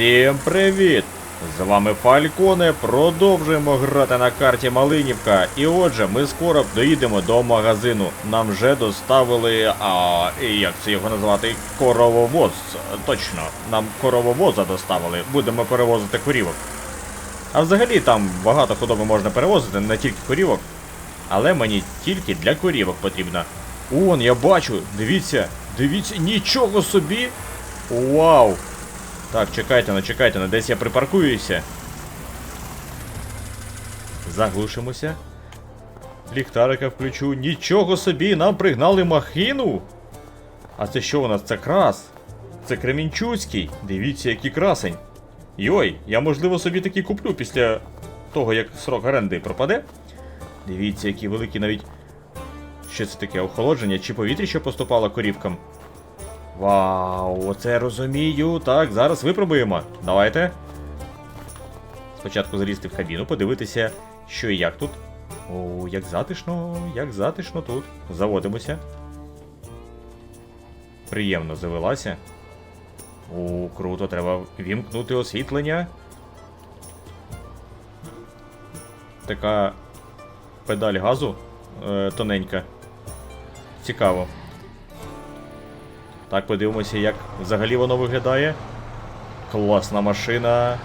Всім привіт! З вами Фальконе. Продовжуємо грати на карті Малинівка. І отже, ми скоро доїдемо до магазину. Нам вже доставили. А як це його назвати? Корововоз. Точно, нам корововоза доставили. Будемо перевозити корівок. А взагалі там багато худоби можна перевозити, не тільки корівок. Але мені тільки для корівок потрібно. Он, я бачу, дивіться, дивіться, нічого собі! Вау! Так, чекайте, ну чекайте, ну десь я припаркуюся. Заглушимося. Ліхтарика включу. Нічого собі, нам пригнали махину. А це що у нас? Це крас? Це Кремінчуцький. Дивіться, який красень. Йой, я можливо собі такий куплю після того, як срок оренди пропаде. Дивіться, які великі навіть. Що це таке? Охолодження чи повітря, що поступало корівкам? Вау, оце розумію. Так, зараз випробуємо. Давайте. Спочатку залізти в кабіну, подивитися, що і як тут. О, як затишно, як затишно тут. Заводимося. Приємно завелася. О, круто, треба вімкнути освітлення. Така педаль газу е, тоненька. Цікаво. Так, подивимося, як взагалі воно виглядає. Класна машина.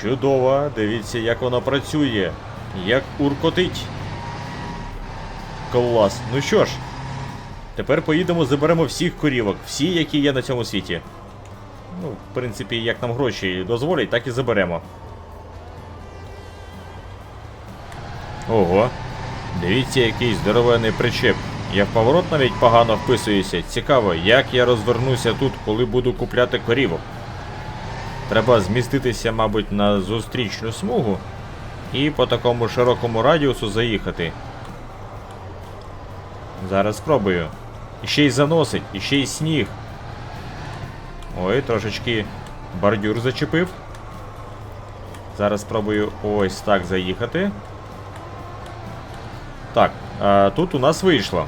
Чудова. Дивіться, як воно працює. Як уркотить. Клас. Ну що ж, тепер поїдемо, заберемо всіх корівок, всі, які є на цьому світі. Ну, в принципі, як нам гроші дозволять, так і заберемо. Ого. Дивіться, який здоровенний причеп. Я в поворот навіть погано вписуюся. Цікаво, як я розвернуся тут, коли буду купляти корівок. Треба зміститися, мабуть, на зустрічну смугу і по такому широкому радіусу заїхати. Зараз спробую. Ще й заносить, і ще й сніг. Ой, трошечки бордюр зачепив. Зараз спробую ось так заїхати. Так, а тут у нас вийшло.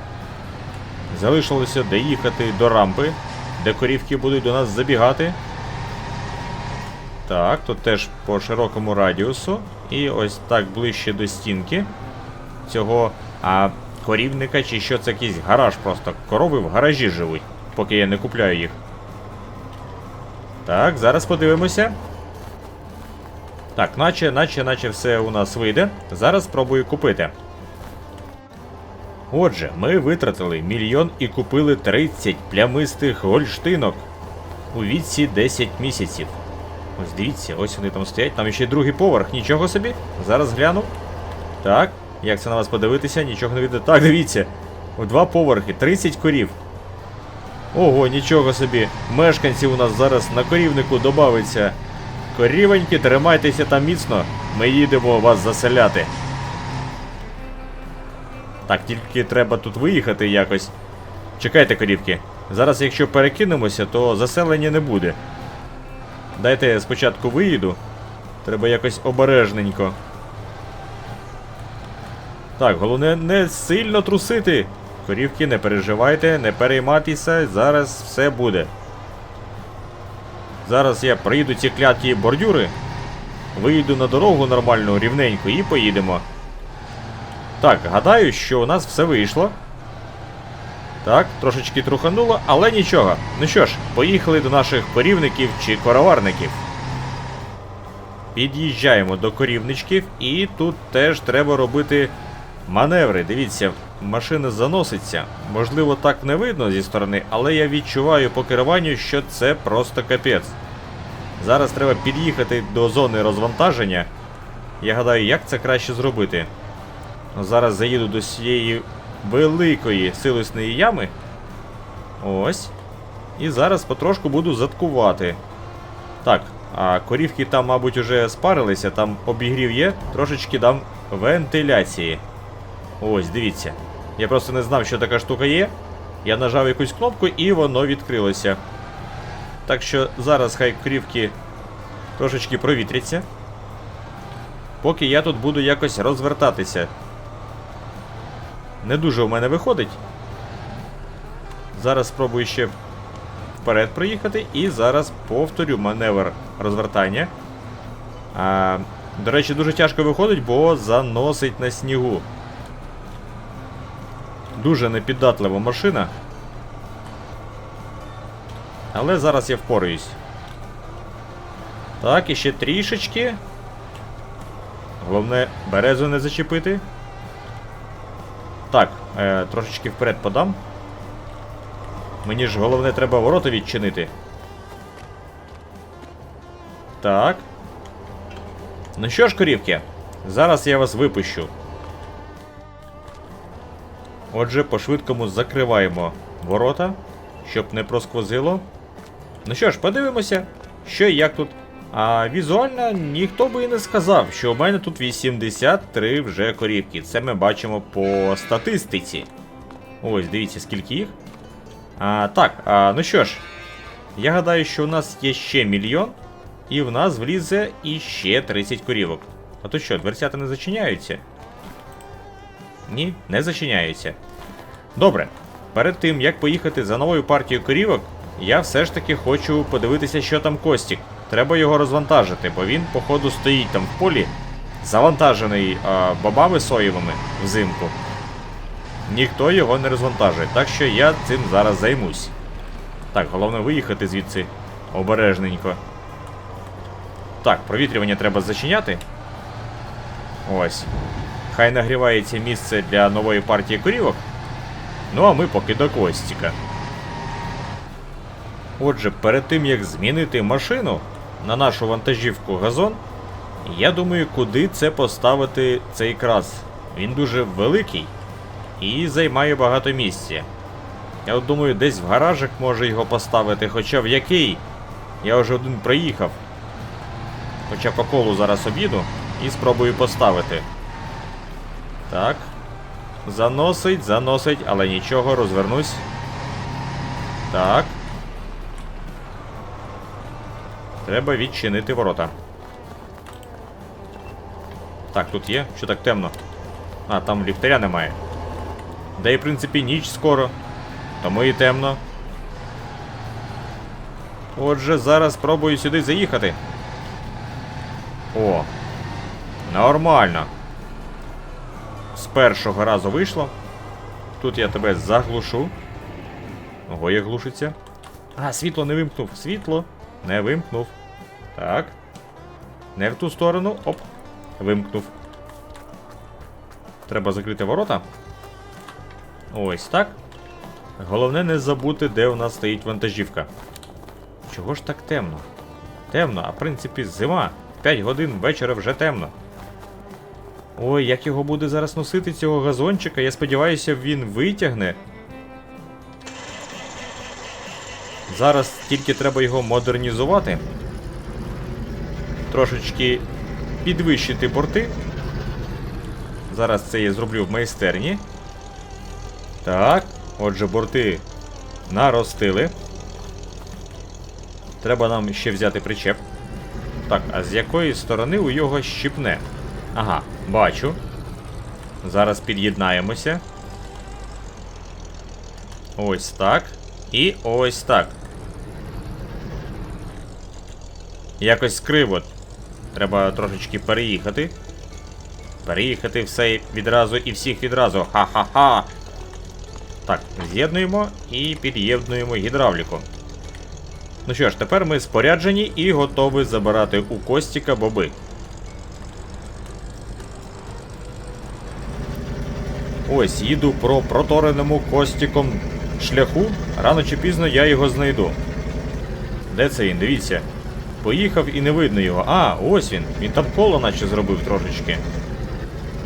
Залишилося доїхати до рампи, де корівки будуть до нас забігати. Так, тут теж по широкому радіусу. І ось так ближче до стінки цього а, корівника, чи що це якийсь гараж просто. Корови в гаражі живуть, поки я не купляю їх. Так, зараз подивимося. Так, наче, наче, наче все у нас вийде. Зараз спробую купити. Отже, ми витратили мільйон і купили 30 плямистих гольштинок у віці 10 місяців. Ось дивіться, ось вони там стоять. Там ще другий поверх, нічого собі. Зараз гляну. Так, як це на вас подивитися, нічого не видно. Так, дивіться. У два поверхи, 30 корів. Ого, нічого собі. Мешканців у нас зараз на корівнику додавиться. Корівоньки, тримайтеся там міцно. Ми їдемо вас заселяти. Так, тільки треба тут виїхати якось. Чекайте, корівки. Зараз, якщо перекинемося, то заселення не буде. Дайте я спочатку виїду. Треба якось обережненько. Так, головне не сильно трусити. Корівки, не переживайте, не переймайтеся, зараз все буде. Зараз я приїду ці кляті бордюри, виїду на дорогу нормальну, рівненько і поїдемо. Так, гадаю, що у нас все вийшло. Так, трошечки трухануло, але нічого. Ну що ж, поїхали до наших корівників чи короварників. Під'їжджаємо до корівничків, і тут теж треба робити маневри. Дивіться, машина заноситься. Можливо, так не видно зі сторони, але я відчуваю по керуванню, що це просто капець. Зараз треба під'їхати до зони розвантаження. Я гадаю, як це краще зробити. Ну, Зараз заїду до цієї великої силосної ями. Ось. І зараз потрошку буду заткувати. Так, а корівки там, мабуть, уже спарилися, там обігрів є, трошечки дам вентиляції. Ось, дивіться. Я просто не знав, що така штука є. Я нажав якусь кнопку і воно відкрилося. Так що зараз хай корівки трошечки провітряться. Поки я тут буду якось розвертатися. Не дуже у мене виходить. Зараз спробую ще вперед проїхати. І зараз повторю маневр розвертання. А, до речі, дуже тяжко виходить, бо заносить на снігу. Дуже непідатлива машина. Але зараз я впораюсь. Так, і ще трішечки. Головне, березу не зачепити. Так, е, трошечки вперед подам. Мені ж головне треба ворота відчинити. Так. Ну що ж, корівки, зараз я вас випущу. Отже, по-швидкому закриваємо ворота, щоб не просквозило. Ну що ж, подивимося, що і як тут. А візуально ніхто би і не сказав, що у мене тут 83 вже корівки. Це ми бачимо по статистиці. Ось, дивіться, скільки їх. А, Так, а, ну що ж, я гадаю, що у нас є ще мільйон, і в нас влізе іще 30 корівок. А то що, дверцята не зачиняються? Ні, не зачиняються. Добре, перед тим як поїхати за новою партією корівок, я все ж таки хочу подивитися, що там Костік. Треба його розвантажити, бо він, походу, стоїть там в полі, завантажений а, бобами соєвими взимку. Ніхто його не розвантажує, так що я цим зараз займусь. Так, головне виїхати звідси обережненько. Так, провітрювання треба зачиняти. Ось. Хай нагрівається місце для нової партії корівок. Ну а ми поки до Костіка. Отже, перед тим як змінити машину на нашу вантажівку газон, я думаю, куди це поставити цей крас. Він дуже великий і займає багато місця. Я от думаю, десь в гаражик може його поставити, хоча в який. Я вже один приїхав. Хоча по колу зараз обіду і спробую поставити. Так. Заносить, заносить, але нічого, розвернусь. Так. Треба відчинити ворота. Так, тут є? Що так темно? А, там ліхтаря немає. Да і в принципі ніч скоро. Тому і темно. Отже, зараз спробую сюди заїхати. О. Нормально. З першого разу вийшло. Тут я тебе заглушу. Ого, як глушиться. А, світло не вимкнув. Світло не вимкнув. Так. Не в ту сторону. Оп. Вимкнув. Треба закрити ворота. Ось так. Головне не забути, де у нас стоїть вантажівка. Чого ж так темно? Темно, а в принципі зима. 5 годин вечора вже темно. Ой, як його буде зараз носити цього газончика, я сподіваюся, він витягне. Зараз тільки треба його модернізувати. Трошечки підвищити борти. Зараз це я зроблю в майстерні. Так, отже, борти наростили. Треба нам ще взяти причеп. Так, а з якої сторони у його щіпне? Ага, бачу. Зараз під'єднаємося. Ось так. І ось так. Якось криво. Треба трошечки переїхати. Переїхати все відразу і всіх відразу. Ха-ха-ха. Так, з'єднуємо і під'єднуємо гідравліку. Ну що ж, тепер ми споряджені і готові забирати у Костіка боби. Ось, їду про протореному Костіком шляху. Рано чи пізно я його знайду. Де це він? Дивіться. Поїхав і не видно його. А, ось він. Він там коло наче зробив трошечки.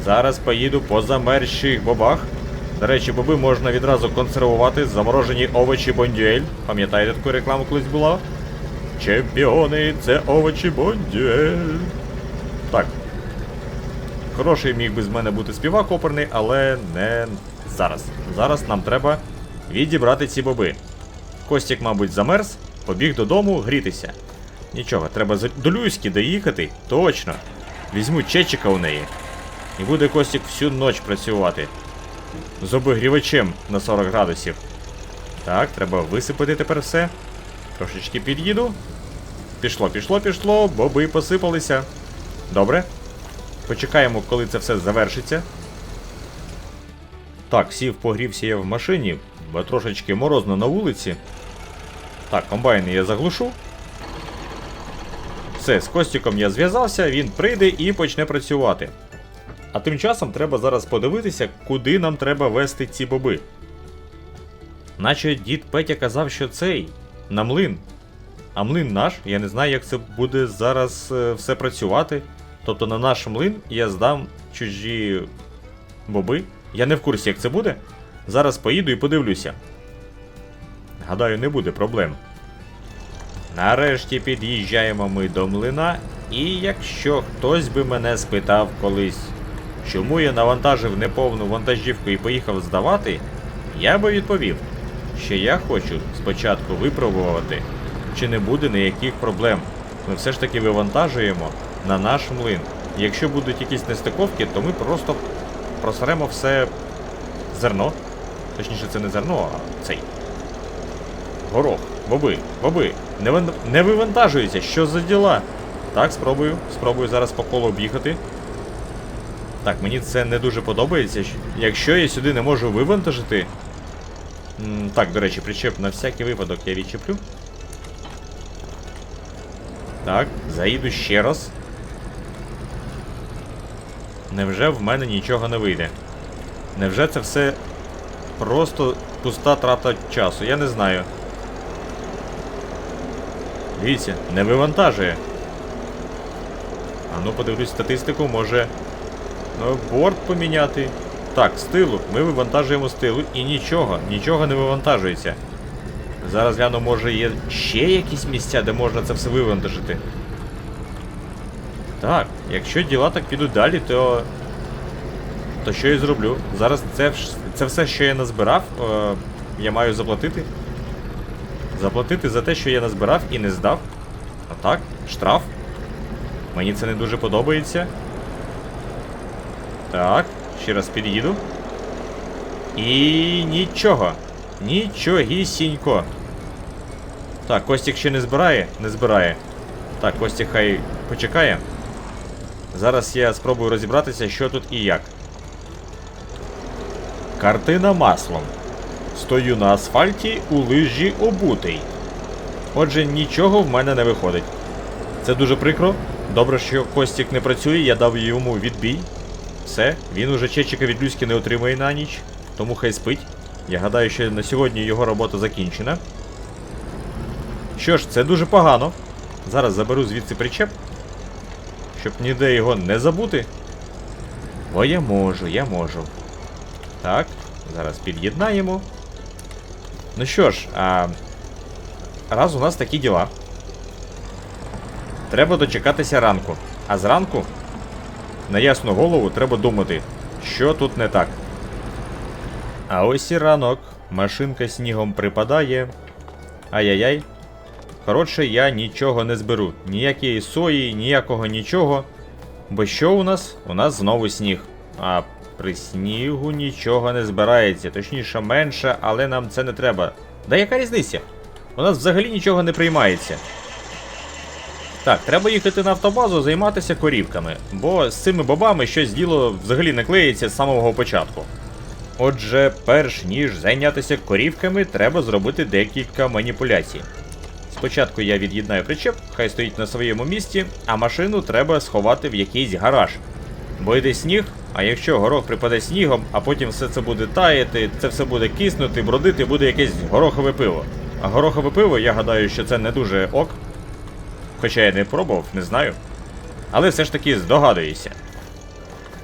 Зараз поїду по замерзших бобах. До речі, боби можна відразу консервувати, заморожені овочі бондюель. Пам'ятаєте, таку рекламу колись була? Чемпіони, це овочі бондюель. Так. Хороший міг би з мене бути співак оперний, але не зараз. Зараз нам треба відібрати ці боби. Костік, мабуть, замерз, побіг додому грітися. Нічого, треба до Люськи доїхати. Точно. Візьму чечика у неї. І буде Костік всю ніч працювати. З обігрівачем на 40 градусів. Так, треба висипати тепер все. Трошечки під'їду. Пішло, пішло, пішло, боби посипалися. Добре. Почекаємо, коли це все завершиться. Так, сів, погрівся я в машині, бо трошечки морозно на вулиці. Так, комбайни я заглушу. Все, з Костіком я зв'язався, він прийде і почне працювати. А тим часом треба зараз подивитися, куди нам треба вести ці боби. Наче дід Петя казав, що цей на млин. А млин наш, я не знаю, як це буде зараз е, все працювати. Тобто на наш млин я здам чужі боби. Я не в курсі, як це буде. Зараз поїду і подивлюся. Гадаю, не буде проблем. Нарешті під'їжджаємо ми до млина, і якщо хтось би мене спитав колись, чому я навантажив неповну вантажівку і поїхав здавати, я би відповів, що я хочу спочатку випробувати, чи не буде ніяких проблем. Ми все ж таки вивантажуємо на наш млин. Якщо будуть якісь нестиковки, то ми просто просеремо все зерно. Точніше, це не зерно, а цей. Горох, боби, боби, не, вин... не вивантажується, що за діла? Так, спробую, спробую зараз по колу об'їхати. Так, мені це не дуже подобається. Якщо я сюди не можу вивантажити. Так, до речі, причеп на всякий випадок я відчеплю. Так, заїду ще раз. Невже в мене нічого не вийде? Невже це все просто пуста трата часу? Я не знаю. Дивіться, не вивантажує. А ну подивлюсь статистику, може. Ну, борт поміняти. Так, з тилу. Ми вивантажуємо з тилу і нічого, нічого не вивантажується. Зараз гляну, може є ще якісь місця, де можна це все вивантажити. Так, якщо діла так підуть далі, то. То що я зроблю? Зараз це, це все, що я назбирав, е, я маю заплатити. Заплатити за те, що я назбирав і не здав. А так, штраф. Мені це не дуже подобається. Так, ще раз під'їду. І нічого. Нічогісінько. Так, Костік ще не збирає? Не збирає. Так, Костік хай почекає. Зараз я спробую розібратися, що тут і як. Картина маслом. Стою на асфальті у лижі обутий. Отже, нічого в мене не виходить. Це дуже прикро. Добре, що Костік не працює, я дав йому відбій. Все, він уже чечика від Люськи не отримає на ніч, тому хай спить. Я гадаю, що на сьогодні його робота закінчена. Що ж, це дуже погано. Зараз заберу звідси причеп, щоб ніде його не забути. Бо я можу, я можу. Так, зараз під'єднаємо. Ну що ж, а... раз у нас такі діла. Треба дочекатися ранку. А зранку, на ясну голову, треба думати, що тут не так. А ось і ранок. Машинка снігом припадає. Ай-яй-яй. Коротше, я нічого не зберу. Ніякої сої, ніякого нічого. Бо що у нас? У нас знову сніг. А при снігу нічого не збирається. Точніше, менше, але нам це не треба. Да яка різниця? У нас взагалі нічого не приймається. Так, треба їхати на автобазу, займатися корівками, бо з цими бобами щось діло взагалі не клеїться з самого початку. Отже, перш ніж зайнятися корівками, треба зробити декілька маніпуляцій. Спочатку я від'єднаю причеп, хай стоїть на своєму місці, а машину треба сховати в якийсь гараж. Бо йде сніг, а якщо горох припаде снігом, а потім все це буде таяти, це все буде киснути, бродити, буде якесь горохове пиво. А горохове пиво, я гадаю, що це не дуже ок. Хоча я не пробував, не знаю. Але все ж таки здогадуюся.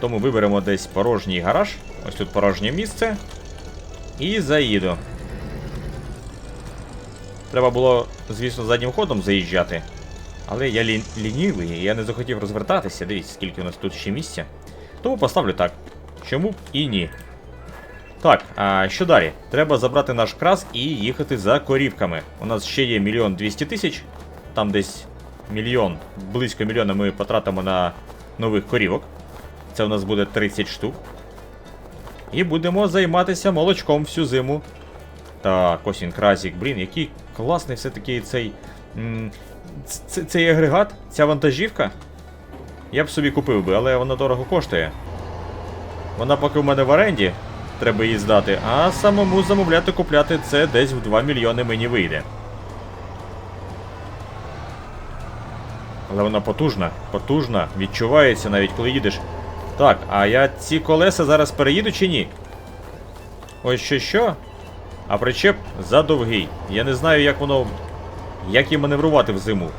Тому виберемо десь порожній гараж. Ось тут порожнє місце. І заїду. Треба було, звісно, заднім ходом заїжджати. Але я лі... лінівий, і я не захотів розвертатися. Дивіться, скільки у нас тут ще місця. Тому поставлю так. Чому б і ні. Так, а що далі? Треба забрати наш крас і їхати за корівками. У нас ще є мільйон двісті тисяч. Там десь мільйон, близько мільйона ми потратимо на нових корівок. Це у нас буде 30 штук. І будемо займатися молочком всю зиму. Так, ось він Кразік, блін, який класний все-таки цей. Цей агрегат, ця вантажівка. Я б собі купив би, але вона дорого коштує. Вона поки в мене в оренді, треба її здати, а самому замовляти купляти це десь в 2 мільйони мені вийде. Але вона потужна, потужна, відчувається навіть коли їдеш. Так, а я ці колеса зараз переїду чи ні? Ось що що? А причеп задовгий. Я не знаю, як воно. Як їм маневрувати в зиму.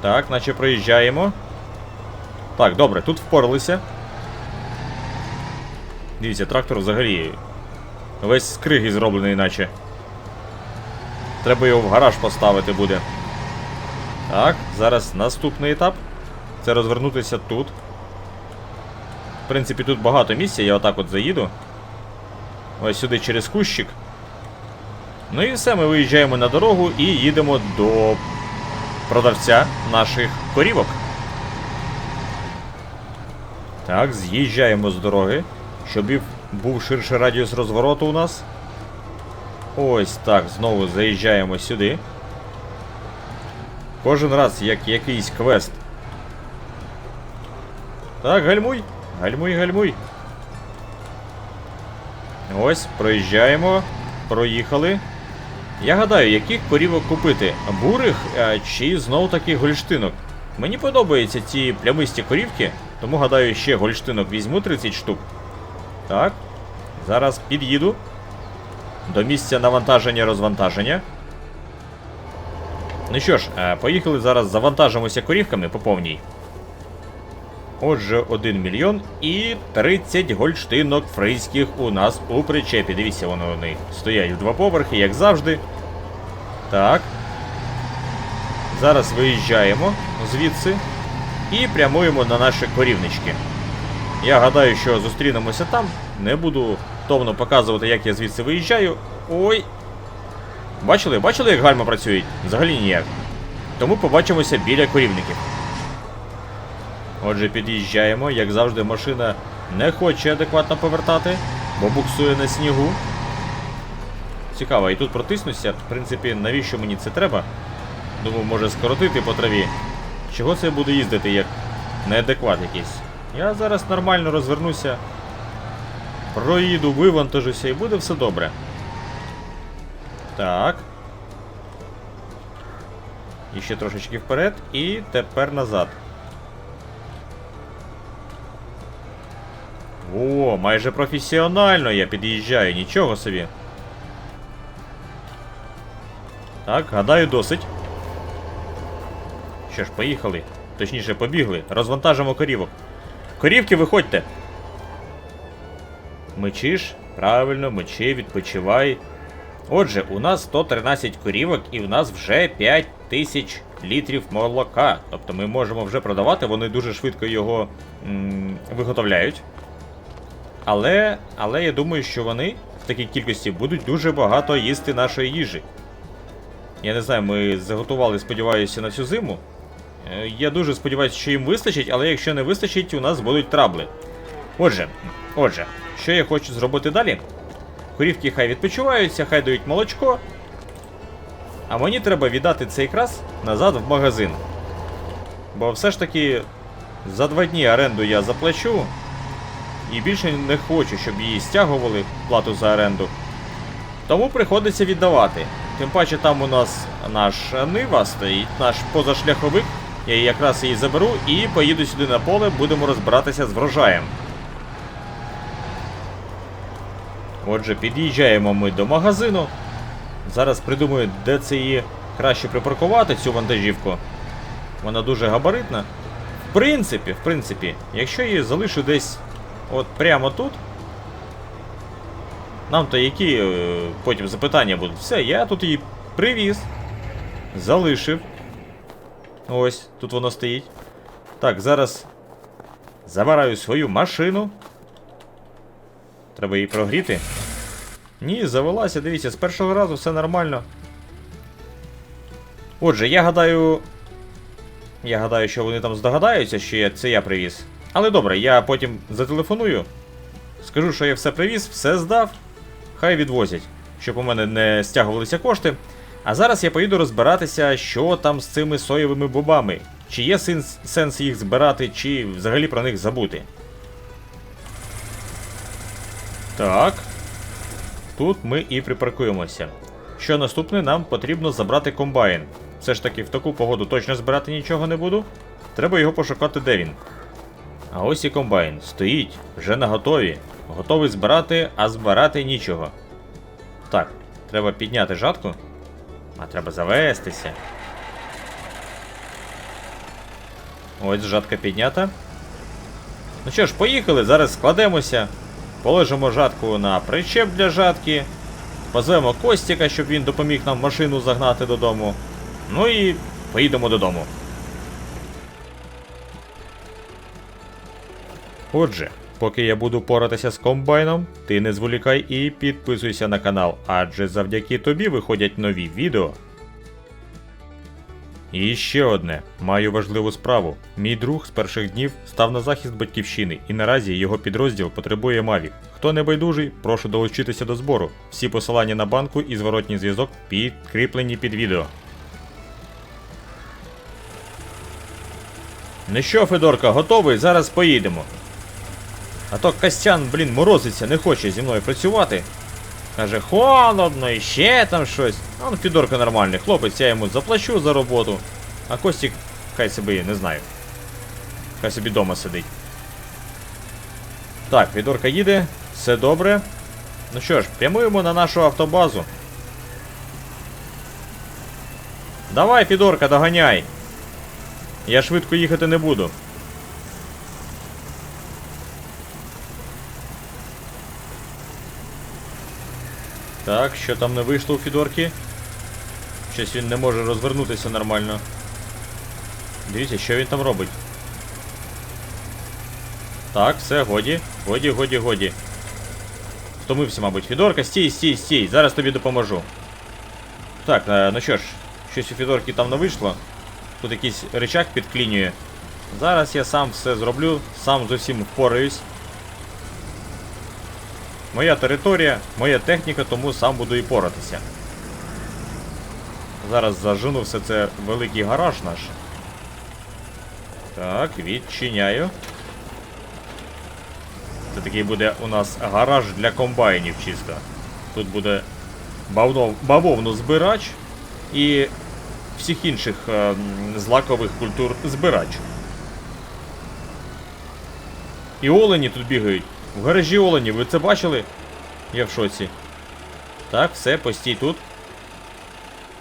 Так, наче проїжджаємо. Так, добре, тут впоралися. Дивіться, трактор взагалі. Весь з зроблений, наче. Треба його в гараж поставити буде. Так, зараз наступний етап. Це розвернутися тут. В принципі, тут багато місця, я отак от заїду. Ось сюди через кущик. Ну і все, ми виїжджаємо на дорогу і їдемо до продавця наших корівок. Так, з'їжджаємо з дороги, щоб був ширший радіус розвороту у нас. Ось так, знову заїжджаємо сюди. Кожен раз як якийсь квест. Так, гальмуй, гальмуй, гальмуй. Ось, проїжджаємо, проїхали. Я гадаю, яких корівок купити? Бурих е, чи знов таки гольштинок? Мені подобаються ці плямисті корівки, тому гадаю, ще гольштинок візьму 30 штук. Так. Зараз під'їду до місця навантаження-розвантаження. Ну що ж, е, поїхали зараз завантажимося корівками по повній. Отже, 1 мільйон і 30 гольштинок фризьких у нас у причепі. Дивіться, вони, вони стоять в два поверхи, як завжди. Так. Зараз виїжджаємо звідси і прямуємо на наші корівнички. Я гадаю, що зустрінемося там. Не буду товно показувати, як я звідси виїжджаю. Ой. Бачили? Бачили, як гальма працюють? Взагалі ніяк. Тому побачимося біля корівників. Отже, під'їжджаємо, як завжди, машина не хоче адекватно повертати, бо буксує на снігу. Цікаво, і тут протиснуся. В принципі, навіщо мені це треба? Думаю, може скоротити по траві. Чого це я буду їздити як неадекват якийсь? Я зараз нормально розвернуся, проїду, вивантажуся і буде все добре. Так. І ще трошечки вперед, і тепер назад. О, майже професіонально я під'їжджаю, нічого собі. Так, гадаю, досить. Що ж, поїхали. Точніше, побігли. Розвантажимо корівок. Корівки, виходьте. Мечиш, правильно, мечи, відпочивай. Отже, у нас 113 корівок і в нас вже 5 тисяч літрів молока. Тобто ми можемо вже продавати, вони дуже швидко його виготовляють. Але, але я думаю, що вони в такій кількості будуть дуже багато їсти нашої їжі. Я не знаю, ми заготували, сподіваюся, на цю зиму. Е, Я дуже сподіваюся, що їм вистачить, але якщо не вистачить, у нас будуть трабли. Отже, отже, що я хочу зробити далі? Корівки хай відпочиваються, хай дають молочко. А мені треба віддати цей крас назад в магазин. Бо все ж таки за два дні оренду я заплачу. І більше не хочу, щоб її стягували плату за оренду. Тому приходиться віддавати. Тим паче там у нас наш Нива стоїть, наш позашляховик. Я якраз її заберу і поїду сюди на поле, будемо розбиратися з врожаєм. Отже, під'їжджаємо ми до магазину. Зараз придумаю, де це її краще припаркувати, цю вантажівку. Вона дуже габаритна. В принципі, в принципі, якщо її залишу десь от прямо тут. Нам то які е, потім запитання будуть. Все, я тут її привіз. Залишив. Ось, тут воно стоїть. Так, зараз забираю свою машину. Треба її прогріти. Ні, завелася, дивіться, з першого разу все нормально. Отже, я гадаю. Я гадаю, що вони там здогадаються, що я, це я привіз. Але добре, я потім зателефоную. Скажу, що я все привіз, все здав. хай відвозять, щоб у мене не стягувалися кошти. А зараз я поїду розбиратися, що там з цими соєвими бобами. Чи є сенс, їх збирати, чи взагалі про них забути. Так. Тут ми і припаркуємося. Що наступне, нам потрібно забрати комбайн. Все ж таки, в таку погоду точно збирати нічого не буду. Треба його пошукати, де він. А ось і комбайн. Стоїть, вже на готові. Готовий збирати, а збирати нічого. Так, треба підняти жатку. А треба завестися. Ось жатка піднята. Ну що ж, поїхали, зараз складемося. Положимо жатку на причеп для жатки. Позвемо Костіка, щоб він допоміг нам машину загнати додому. Ну і поїдемо додому. Отже, поки я буду поратися з комбайном, ти не зволікай і підписуйся на канал, адже завдяки тобі виходять нові відео. І ще одне, маю важливу справу. Мій друг з перших днів став на захист батьківщини, і наразі його підрозділ потребує мавік. Хто не байдужий, прошу долучитися до збору. Всі посилання на банку і зворотній зв'язок підкріплені під відео. Ну що, Федорка, готовий? Зараз поїдемо. А то Костян, блін, морозиться, не хоче зі мною працювати. Каже, холодно, і ще там щось. А ну, Фідорка нормальний, хлопець, я йому заплачу за роботу. А Костік, хай собі, не знаю. Хай собі дома сидить. Так, Фідорка їде, все добре. Ну що ж, прямуємо на нашу автобазу. Давай, Фідорка, доганяй. Я швидко їхати не буду. Так, що там не вийшло у Фідорки? Щось він не може розвернутися нормально. Дивіться, що він там робить. Так, все, годі. Годі, годі, годі. Втомився, мабуть, Фідорка. Стій, стій, стій. Зараз тобі допоможу. Так, е, ну що ж, щось у Фідорки там не вийшло. Тут якийсь рычаг підклінює. Зараз я сам все зроблю, сам з усім впораюсь. Моя територія, моя техніка, тому сам буду і поратися. Зараз зажену все це великий гараж наш. Так, відчиняю. Це такий буде у нас гараж для комбайнів чисто. Тут буде бавнов, бавовну збирач і всіх інших е, злакових культур збирач. І олені тут бігають. В гаражі олені, ви це бачили? Я в шоці. Так, все, постій тут.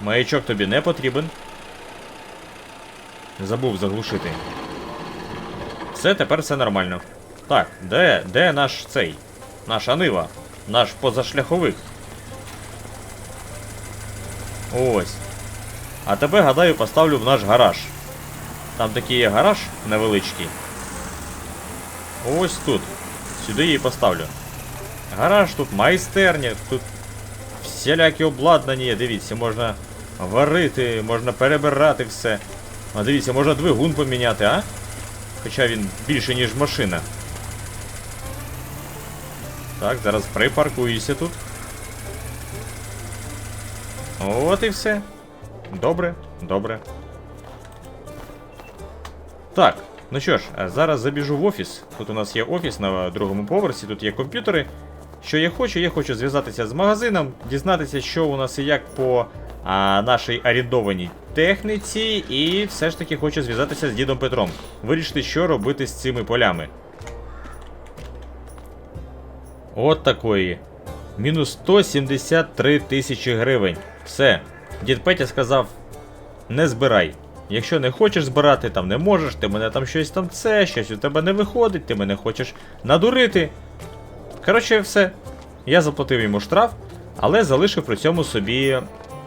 Маячок тобі не потрібен. Забув заглушити. Все, тепер все нормально. Так, де, де наш цей? Наша нива? Наш позашляховик. Ось. А тебе, гадаю, поставлю в наш гараж. Там такий є гараж невеличкий. Ось тут. Сюди її поставлю. Гараж тут майстерня, тут всілякі обладнання дивіться, можна варити, можна перебирати все. А дивіться, можна двигун поміняти, а? Хоча він більше, ніж машина. Так, зараз припаркуюся тут. От і все. Добре, добре. Так, ну що ж, зараз забіжу в офіс. Тут у нас є офіс на другому поверсі, тут є комп'ютери. Що я хочу? Я хочу зв'язатися з магазином, дізнатися, що у нас і як по а, нашій орендованій техніці, і все ж таки хочу зв'язатися з дідом Петром. Вирішити, що робити з цими полями. От такої. Мінус 173 тисячі гривень. Все. Дід Петя сказав: не збирай. Якщо не хочеш збирати, там не можеш, ти мене там щось там це, щось у тебе не виходить, ти мене хочеш надурити. Коротше, все. Я заплатив йому штраф, але залишив при цьому собі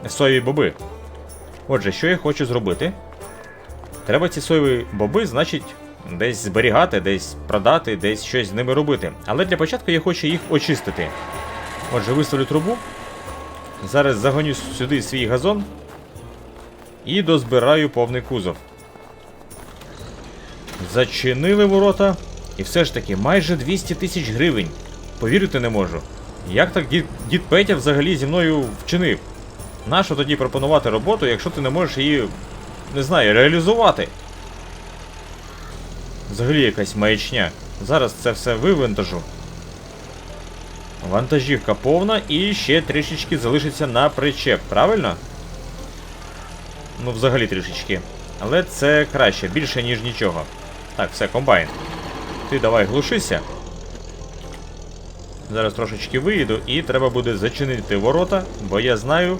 соєві боби. Отже, що я хочу зробити? Треба ці соєві боби, значить, десь зберігати, десь продати, десь щось з ними робити. Але для початку я хочу їх очистити. Отже, виставлю трубу. Зараз загоню сюди свій газон і дозбираю повний кузов. Зачинили ворота. І все ж таки майже 200 тисяч гривень. Повірити не можу. Як так дід, дід Петя взагалі зі мною вчинив? Нащо тоді пропонувати роботу, якщо ти не можеш її, не знаю, реалізувати? Взагалі якась маячня. Зараз це все вивантажу. Вантажівка повна і ще трішечки залишиться на причеп, правильно? Ну, взагалі трішечки. Але це краще, більше, ніж нічого. Так, все, комбайн. Ти давай глушися. Зараз трошечки виїду і треба буде зачинити ворота, бо я знаю,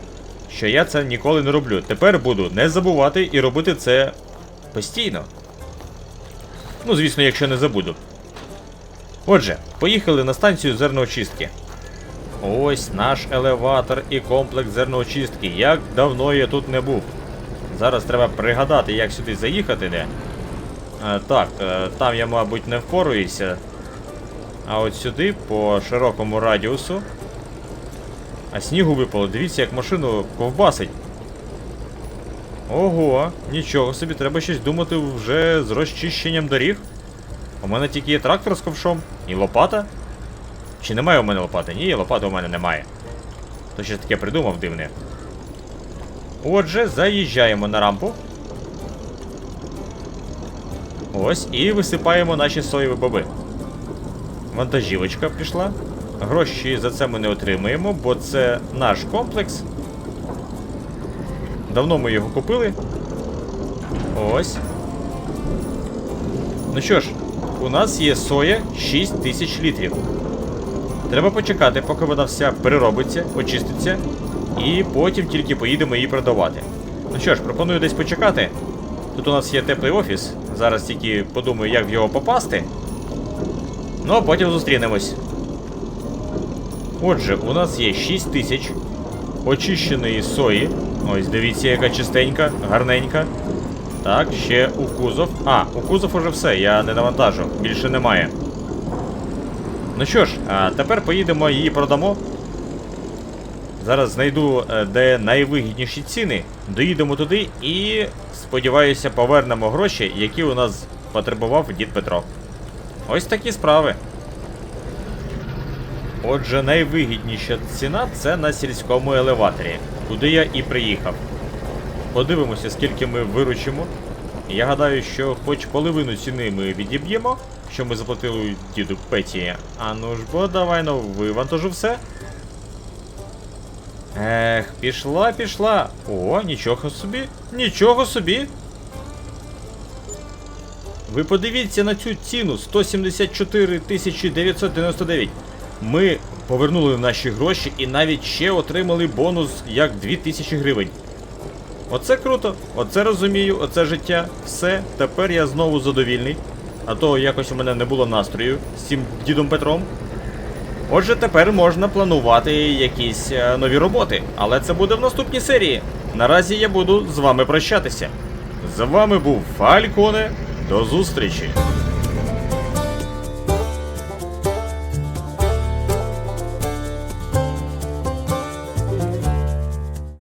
що я це ніколи не роблю. Тепер буду не забувати і робити це постійно. Ну, звісно, якщо не забуду. Отже, поїхали на станцію зерноочистки. Ось наш елеватор і комплекс зерноочистки. Як давно я тут не був. Зараз треба пригадати, як сюди заїхати де. Е, так, е, там я, мабуть, не впораюся. А от сюди, по широкому радіусу. А снігу випало, дивіться, як машину ковбасить. Ого, нічого собі, треба щось думати вже з розчищенням доріг. У мене тільки є трактор з ковшом і лопата. Чи немає у мене лопати? Ні, лопати у мене немає. То щось таке придумав дивне. Отже, заїжджаємо на рампу. Ось, і висипаємо наші соєві боби. Вантажівочка пішла. Гроші за це ми не отримаємо, бо це наш комплекс. Давно ми його купили. Ось. Ну що ж, у нас є соя 6 тисяч літрів. Треба почекати, поки вона вся переробиться, очиститься, і потім тільки поїдемо її продавати. Ну що ж, пропоную десь почекати. Тут у нас є теплий офіс. Зараз тільки подумаю, як в його попасти. Ну, а потім зустрінемось. Отже, у нас є 6 тисяч очищеної сої. Ось, дивіться, яка чистенька, гарненька. Так, ще у кузов. А, у кузов уже все, я не навантажу, більше немає. Ну що ж, а тепер поїдемо її продамо. Зараз знайду, е, де найвигідніші ціни. Доїдемо туди і, сподіваюся, повернемо гроші, які у нас потребував дід Петро. Ось такі справи. Отже, найвигідніша ціна це на сільському елеваторі, куди я і приїхав. Подивимося, скільки ми виручимо. Я гадаю, що хоч половину ціни ми відіб'ємо, що ми заплатили діду Петі. А ну ж бо, давай ну вивантажу все. Ех, пішла, пішла. О, нічого собі, нічого собі. Ви подивіться на цю ціну 174 999. Ми повернули наші гроші і навіть ще отримали бонус як 2000 гривень. Оце круто, оце розумію, оце життя. Все, тепер я знову задовільний. А то якось у мене не було настрою з цим дідом Петром. Отже, тепер можна планувати якісь е, нові роботи, але це буде в наступній серії. Наразі я буду з вами прощатися. З вами був Фальконе. До зустрічі!